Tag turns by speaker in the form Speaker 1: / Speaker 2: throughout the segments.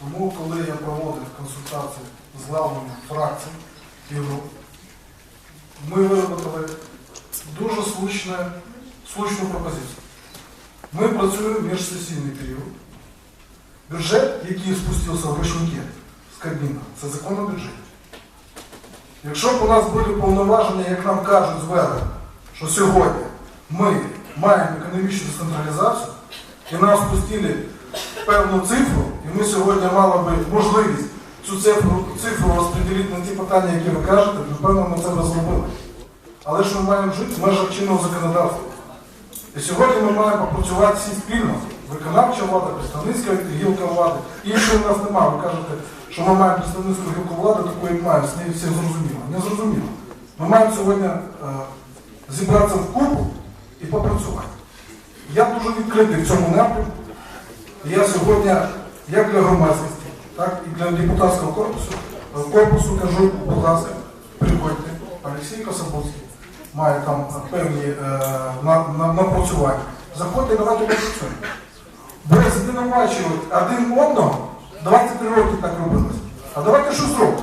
Speaker 1: Тому, коли я проводив консультації з главами фракцій і ми виробили дуже слушне, слушну пропозицію. Ми працюємо міжсесійний період. Бюджет, який спустився в ручники з Кабміна, це закон о бюджеті. Якщо б у нас були повноваження, як нам кажуть звели, що сьогодні ми маємо економічну децентралізацію і нам спустили певну цифру, і ми сьогодні мали би можливість цю цифру, цифру розподілити на ті питання, які ви кажете, напевно, ми це б зробили. Але ж ми маємо жити в межах чинного законодавства. І сьогодні ми маємо попрацювати всі спільно. Виконавча влада, представницька гілка влади. Іншої в нас немає. Ви кажете, що ми маємо представницьку гілку влади, таку, як маємо, з нею все зрозуміло. Не зрозуміло. Ми маємо сьогодні е, зібратися в купу і попрацювати. Я дуже відкритий в цьому напрямку. Я сьогодні, як для громадськості, так і для депутатського корпусу, е, корпусу кажу, будь ласка, приходьте. Олексій Кособовський має там певні е, на- на- напрацювання. Заходьте, давайте попрацюємо. Бо звинувачувати один одного 23 роки так робилось. А давайте що зробимо?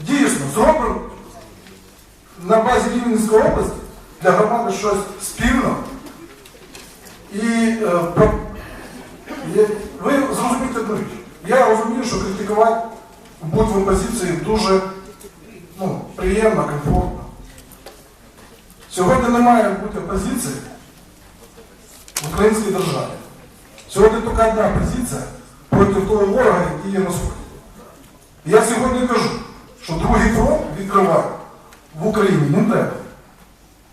Speaker 1: Дійсно, зробимо на базі Рівненської області для громади щось спільно. І е, ви зрозумієте одну річ. Я розумію, що критикувати бути в опозиції дуже ну, приємно, комфортно. Сьогодні не має бути опозиції в українській державі. Сьогодні тільки одна позиція проти того ворога, який є на сході. Я сьогодні кажу, що другий фронт відкривати в Україні не треба.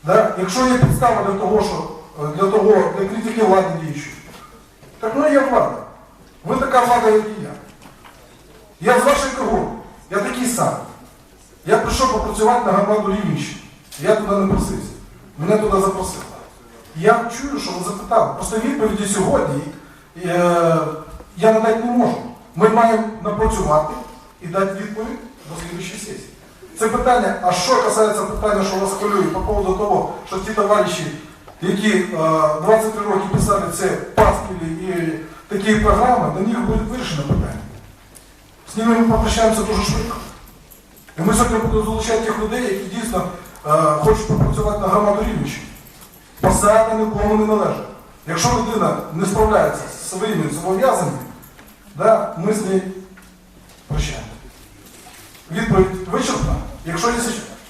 Speaker 1: Да? Якщо є підстава для того, що е, для того, для критики влади діючої, так ну є влада. Ви така влада, як і я. Я з вашої когорти. Я такий самий. Я прийшов попрацювати на громаду Рівненщини. Я туди не просився. Мене туди запросили. Я чую, що ви запитали. Просто відповіді сьогодні е, я надати не можу. Ми маємо напрацювати і дати відповідь до слідчої сесії. Це питання, а що касається питання, що вас хвилює по поводу того, що ті товариші, які е, 23 роки писали це пасквілі і такі програми, до них буде вирішено питання. З ними ми попрощаємося дуже швидко. І ми сьогодні будемо залучати тих людей, які дійсно е, хочуть попрацювати на громаду Рівненщини. Посада нікому не належить. Якщо людина не справляється з своїми зобов'язаннями, да, ми з нею прощаємо. Відповідь вичерпна? Якщо є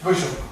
Speaker 1: вичерпна.